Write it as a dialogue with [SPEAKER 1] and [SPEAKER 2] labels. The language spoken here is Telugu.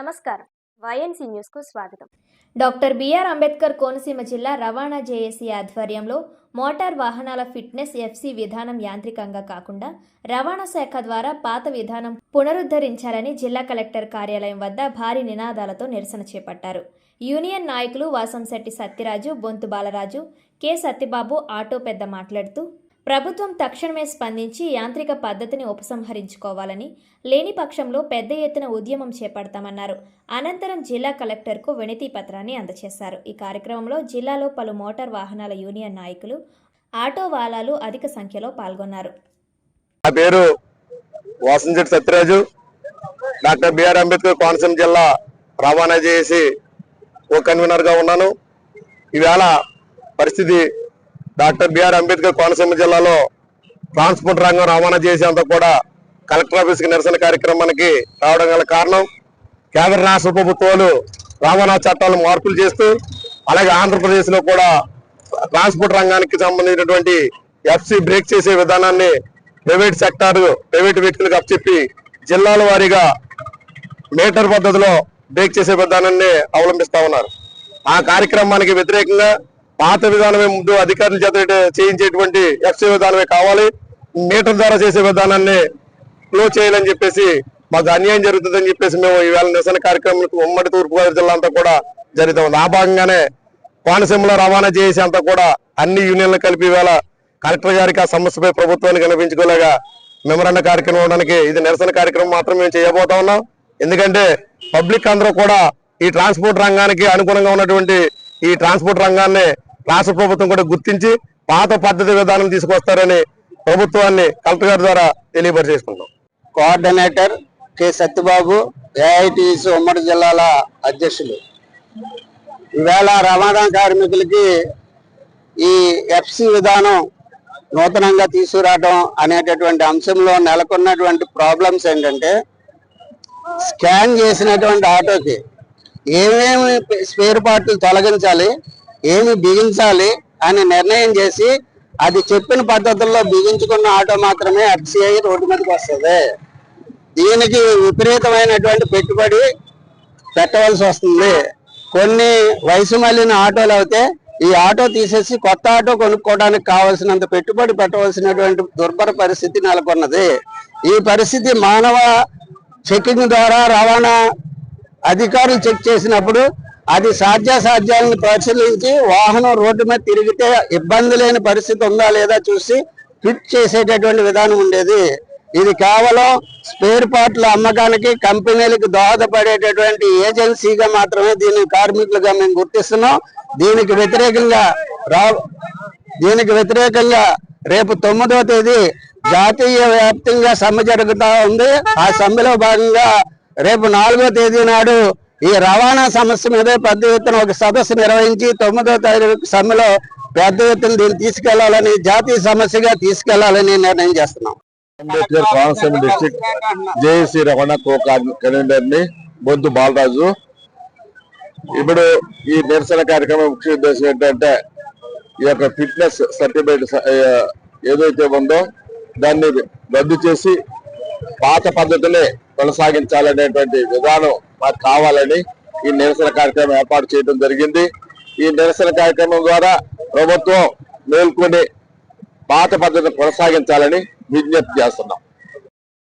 [SPEAKER 1] నమస్కారం. వైఎన్సీ న్యూస్కు స్వాగతం.
[SPEAKER 2] డాక్టర్ బిఆర్ అంబేద్కర్ కోనసీమ జిల్లా రవాణా జేఏసీ ఆధ్వర్యంలో మోటార్ వాహనాల ఫిట్నెస్ ఎఫ్సి విధానం యాంత్రికంగా కాకుండా రవాణా శాఖ ద్వారా పాత విధానం పునరుద్ధరించాలని జిల్లా కలెక్టర్ కార్యాలయం వద్ద భారీ నినాదాలతో నిరసన చేపట్టారు. యూనియన్ నాయకులు వాసంశెట్టి సత్యరాజు బొంతు బాలరాజు కె సత్యబాబు ఆటో పెద్ద మాట్లాడుతూ ప్రభుత్వం తక్షణమే స్పందించి యాంత్రిక పద్ధతిని ఉపసంహరించుకోవాలని లేని పక్షంలో పెద్ద ఎత్తున ఉద్యమం చేపడతామన్నారు. అనంతరం జిల్లా కలెక్టర్కు వినతి పత్రాన్ని అందజేశారు. ఈ కార్యక్రమంలో జిల్లాలో పలు మోటార్ వాహనాల యూనియన్ నాయకులు ఆటో వాలాలు అధిక సంఖ్యలో పాల్గొన్నారు.
[SPEAKER 3] నా పేరు Vasamsetti Satyaraju. Doctor B R Ambedkar Konaseema జిల్లా రవాణా చేసి ఓ కన్వీనర్గా ఉన్నాను. ఈవేళ పరిస్థితి డాక్టర్ బిఆర్ అంబేద్కర్ కోనసీమ జిల్లాలో ట్రాన్స్పోర్ట్ రంగం రవాణా చేసేంత కూడా కలెక్టర్ ఆఫీస్కి నిరసన కార్యక్రమానికి రావడం గల కారణం. కేంద్ర రాష్ట్ర ప్రభుత్వాలు రవాణా చట్టాలు మార్పులు చేస్తూ అలాగే ఆంధ్రప్రదేశ్లో కూడా ట్రాన్స్పోర్ట్ రంగానికి సంబంధించినటువంటి ఎఫ్సి బ్రేక్ చేసే విధానాన్ని ప్రైవేట్ సెక్టార్ ప్రైవేట్ వ్యక్తులకు అప్పచెప్పి జిల్లాల వారీగా మీటర్ పద్ధతిలో బ్రేక్ చేసే విధానాన్ని అవలంబిస్తా ఉన్నారు. ఆ కార్యక్రమానికి వ్యతిరేకంగా పాత విధానమే ముందు అధికారుల చేత చేయించేటువంటి ఎక్స్ఏ విధానమే కావాలి. మీటర్ ద్వారా చేసే విధానాన్ని ఫ్లో చేయాలని చెప్పేసి మాకు అన్యాయం జరుగుతుందని చెప్పేసి మేము ఈవేళ నిరసన కార్యక్రమాలకు ఉమ్మడి తూర్పుగోదావరి జిల్లా అంతా కూడా జరుగుతాం ఆ భాగంగానే కోనసీమలో రవాణా చేసే అంతా కూడా అన్ని యూనియన్లు కలిపి ఈవేళ కలెక్టర్ గారికి ఆ సమస్యపై ప్రభుత్వాన్ని కనిపించుకోలేగా మెమరాండ కార్యక్రమం అవడానికి ఇది నిరసన కార్యక్రమం మాత్రం మేము చేయబోతా ఉన్నాం. ఎందుకంటే పబ్లిక్ అందరూ కూడా ఈ ట్రాన్స్పోర్ట్ రంగానికి అనుగుణంగా ఉన్నటువంటి ఈ ట్రాన్స్పోర్ట్ రంగాన్ని రాష్ట్ర ప్రభుత్వం కూడా గుర్తించి పాత పద్ధతి విధానం తీసుకొస్తారని ప్రభుత్వాన్ని కలెక్టర్ గారి ద్వారా తెలియపరిచేసుకుంటాం
[SPEAKER 4] కోఆర్డినేటర్ కె సత్యబాబు ఏఐటిసి ఉమ్మడి జిల్లాల అధ్యక్షులు. ఈవేళ రవాణా కార్మికులకి ఈ ఎఫ్సి విధానం నూతనంగా తీసుకురావడం అనేటటువంటి అంశంలో నెలకొన్నటువంటి ప్రాబ్లమ్స్ ఏంటంటే స్కాన్ చేసినటువంటి ఆటోకి ఏమేమి స్పేర్ పార్ట్లు తొలగించాలి ఏమి బిగించాలి అని నిర్ణయం చేసి అది చెప్పిన పద్ధతుల్లో బిగించుకున్న ఆటో మాత్రమే ఎఫ్సిఐ రోడ్డు మీదకి వస్తుంది. దీనికి విపరీతమైనటువంటి పెట్టుబడి పెట్టవలసి వస్తుంది. కొన్ని వయసు మళ్ళిన ఆటోలు అయితే ఈ ఆటో తీసేసి కొత్త ఆటో కొనుక్కోవడానికి కావాల్సినంత పెట్టుబడి పెట్టవలసినటువంటి దుర్భర పరిస్థితి నెలకొన్నది. ఈ పరిస్థితి మానవ చెకింగ్ ద్వారా రవాణా అధికారులు చెక్ చేసినప్పుడు అది సాధ్యాసాధ్యాలను పరిశీలించి వాహనం రోడ్డు మీద తిరిగితే ఇబ్బంది లేని పరిస్థితి ఉందా లేదా చూసి ఫిట్ చేసేటటువంటి విధానం ఉండేది. ఇది కేవలం స్పేర్ పార్ట్ల అమ్మకానికి కంపెనీలకు దోహదపడేటటువంటి ఏజెన్సీగా మాత్రమే దీన్ని కార్మికులుగా మేము గుర్తిస్తున్నాం. దీనికి వ్యతిరేకంగా రా దీనికి వ్యతిరేకంగా రేపు తొమ్మిదవ తేదీ జాతీయ వ్యాప్తంగా సమ్మె జరుగుతూ ఉంది. ఆ సమ్మెలో భాగంగా రేపు నాలుగో తేదీ నాడు ఈ రవాణా సమస్య మీద పెద్ద ఎత్తున ఒక సదస్సు నిర్వహించి తొమ్మిదో తారీఖు సమ్మెలో పెద్ద ఎత్తున దీన్ని తీసుకెళ్ళాలని జాతీయ సమస్యగా తీసుకెళ్ళాలని నిర్ణయం చేస్తున్నాం.
[SPEAKER 3] అంబేద్కర్ కోనసీమ డిస్ట్రిక్ట్ జేఏసీ రవాణా కో కన్వీనర్ని బొద్దు బాలరాజు. ఇప్పుడు ఈ నిరసన కార్యక్రమం ముఖ్య ఉద్దేశం ఏంటంటే ఈ యొక్క ఫిట్నెస్ సర్టిఫికేట్ ఏదైతే ఉందో దాన్ని రద్దు చేసి పాత పద్ధతులే కొనసాగించాలనేటువంటి విధానం మాకు కావాలని ఈ నిరసన కార్యక్రమం ఏర్పాటు చేయడం జరిగింది. ఈ నిరసన కార్యక్రమం ద్వారా ప్రభుత్వం మేల్కొని పాత పద్ధతిని కొనసాగించాలని విజ్ఞప్తి చేస్తున్నాం.